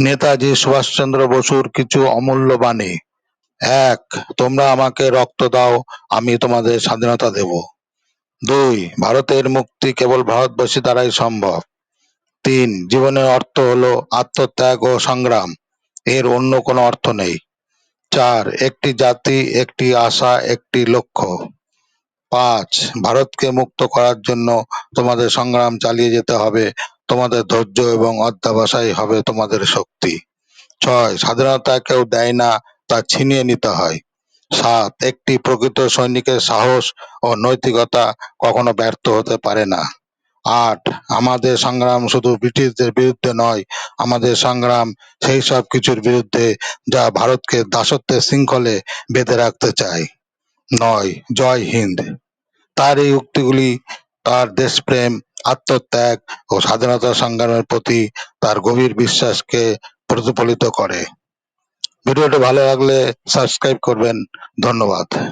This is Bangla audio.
নেতাজি সুভাষচন্দ্র বসুর কিছু অমূল্য বাণী। এক, তোমরা আমাকে রক্ত দাও, আমি তোমাদের স্বাধীনতা দেব। দুই, ভারতের মুক্তি কেবল ভারতবাসী দ্বারাই সম্ভব। তিন জীবনের অর্থ হলো আত্মত্যাগ ও সংগ্রাম, এর অন্য কোনো অর্থ নেই। চার, একটি জাতি, একটি আশা, একটি লক্ষ্য। পাঁচ, ভারতকে মুক্ত করার জন্য তোমাদের সংগ্রাম চালিয়ে যেতে হবে তোমাদের ধৈর্য এবং অধ্যবসায় হবে তোমাদের শক্তি। ছয়, স্বাধীনতা কেউ দেয় না, তা ছিনিয়ে নিতে হয়। সাত, একটি প্রকৃত সৈনিকের সাহস ও নৈতিকতা কখনো ব্যর্থ হতে পারে না। আট, আমাদের সংগ্রাম শুধু ব্রিটিশদের বিরুদ্ধে নয়, আমাদের সংগ্রাম সেই সব কিছুর বিরুদ্ধে যা ভারতকে দাসত্বের শৃঙ্খলে বেঁধে রাখতে চায়। নয়, জয় হিন্দ। তার এই উক্তিগুলি তার দেশপ্রেম আত্মত্যাগ ও স্বাধীনতা সংগ্রামের প্রতি তার গভীর বিশ্বাসকে প্রতিফলিত করে। ভিডিওটি ভালো লাগলে সাবস্ক্রাইব করবেন। ধন্যবাদ।